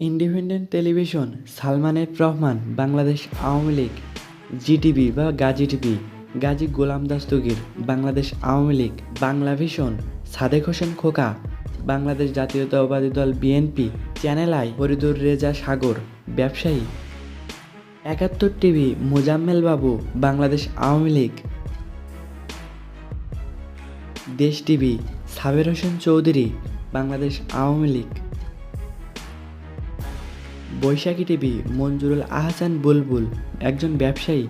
Independent television সালমানের Rahman, Bangladesh Awami League, GTV বা Gazi TV, Gazi Golam Dastagir, Bangladesh Awami League, Bangla vision, Sadek Hossain Khoka, Bangladesh জাতীয়তাবাদী দল BNP, channel I, Faridur Reza Sagar, ব্যবসায়ী। Ekattor TV, Mozammel Babu, Bangladesh Awami League. Desh TV, Saber Hossain Chowdhury, Bangladesh Awami League. Baishakhi TV, Manjurul Ahsan Bulbul, একজন ব্যবসায়ী।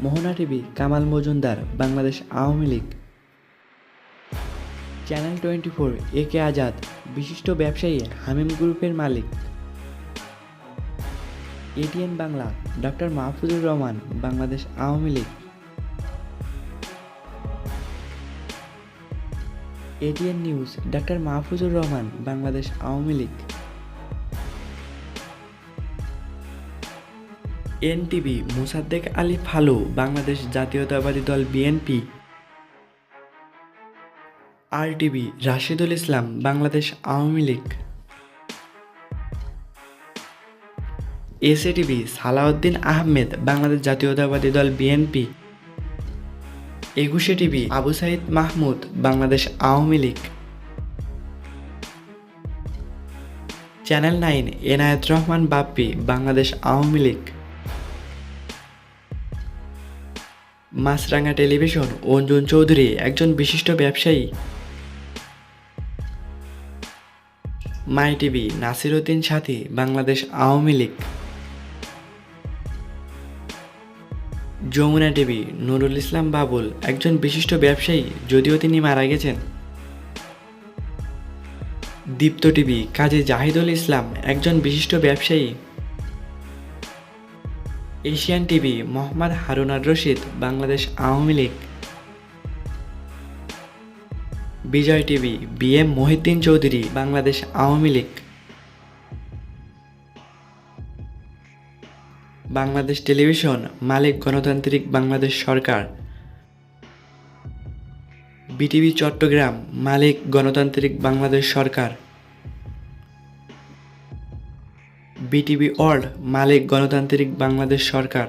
Mohona TV, Kamal Majumder, Bangladesh Awami League. Channel twenty four A K Azad, বিশিষ্ট ব্যবসায়ী, হামিম গ্রুপের মালিক। ATN Bangla, doctor Mahfuzur Rahman, Bangladesh Awami League. ATN news doctor Mahfuzur Rahman, Bangladesh Awami League. NTV Mosaddek Ali Falu, Bangladesh জাতীয়তাবাদী দল BNP R TV Rashidul Islam, Bangladesh Awami League. SA TV Salauddin Ahmed, Bangladesh জাতীয়তাবাদী দল BNP Ekushey TV Abu Saeed Mahmud, Bangladesh Awami League. Channel nine, Enayet Rahman Bappi, Bangladesh Awami League. Maasranga television, Anjun Chowdhury, একজন বিশিষ্ট ব্যবসায়ী। My TV Nasiruddin Sathi, Bangladesh Awami League. Jamuna TV Nurul Islam Babul, একজন বিশিষ্ট ব্যবসায়ী, যদিও তিনি মারা গেছেন। দীপ্ত টিভি কাজী জাহিদুল ইসলাম, একজন বিশিষ্ট ব্যবসায়ী। Asian TV Mohammad Harunar Rashid, Bangladesh Awami League. Bijoy TV B M Mohiuddin Chowdhury, Bangladesh Awami League. Bangladesh television, মালিক গণতান্ত্রিক বাংলাদেশ সরকার। বিটিভি চট্টগ্রাম, মালিক গণতান্ত্রিক বাংলাদেশ সরকার। বিটিভি ওয়ার্ল্ড, মালিক গণতান্ত্রিক বাংলাদেশ সরকার।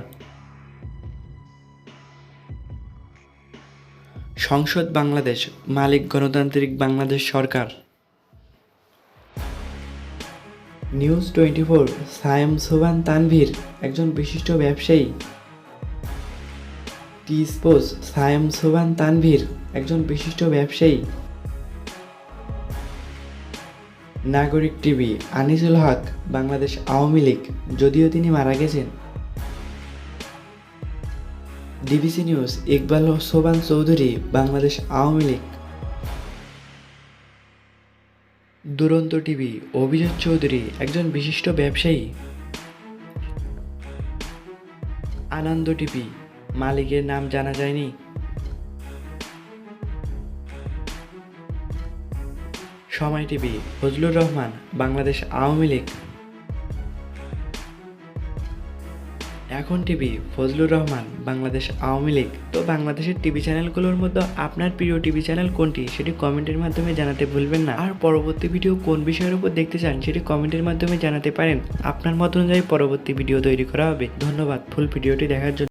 সংসদ বাংলাদেশ, মালিক গণতান্ত্রিক বাংলাদেশ সরকার। News twenty four Sayem Sobhan Tanvir, একজন বিশিষ্ট ব্যবসায়ী। টি স্পোর্টস সায়েম সোবান তানভীর, একজন বিশিষ্ট ব্যবসায়ী। নাগরিক টিভি, আনিসুল হক, বাংলাদেশ আওয়ামী লীগ, যদিও তিনি মারা গেছেন। ডিবিসি নিউজ, ইকবাল সোবান চৌধুরী, বাংলাদেশ আওয়ামী লীগ। দুরন্ত টিভি অভিজিৎ চৌধুরী, একজন বিশিষ্ট ব্যবসায়ী। আনন্দ টিভি, মালিকের নাম জানা যায়নি। সময় টিভি, ফজলুর রহমান, বাংলাদেশ আওয়ামী লীগ। এখন টিভি, ফজলুর রহমান, বাংলাদেশ আওয়ামী লীগ। তো বাংলাদেশের টিভি চ্যানেলগুলোর মধ্যে আপনার প্রিয় টিভি চ্যানেল কোনটি, সেটি কমেন্টের মাধ্যমে জানাতে ভুলবেন না। আর পরবর্তী ভিডিও কোন বিষয়ের উপর দেখতে চান, সেটি কমেন্টের মাধ্যমে জানাতে পারেন। আপনার মত অনুযায়ী পরবর্তী ভিডিও তৈরি করা হবে। ধন্যবাদ। ফুল ভিডিওটি দেখার জন্য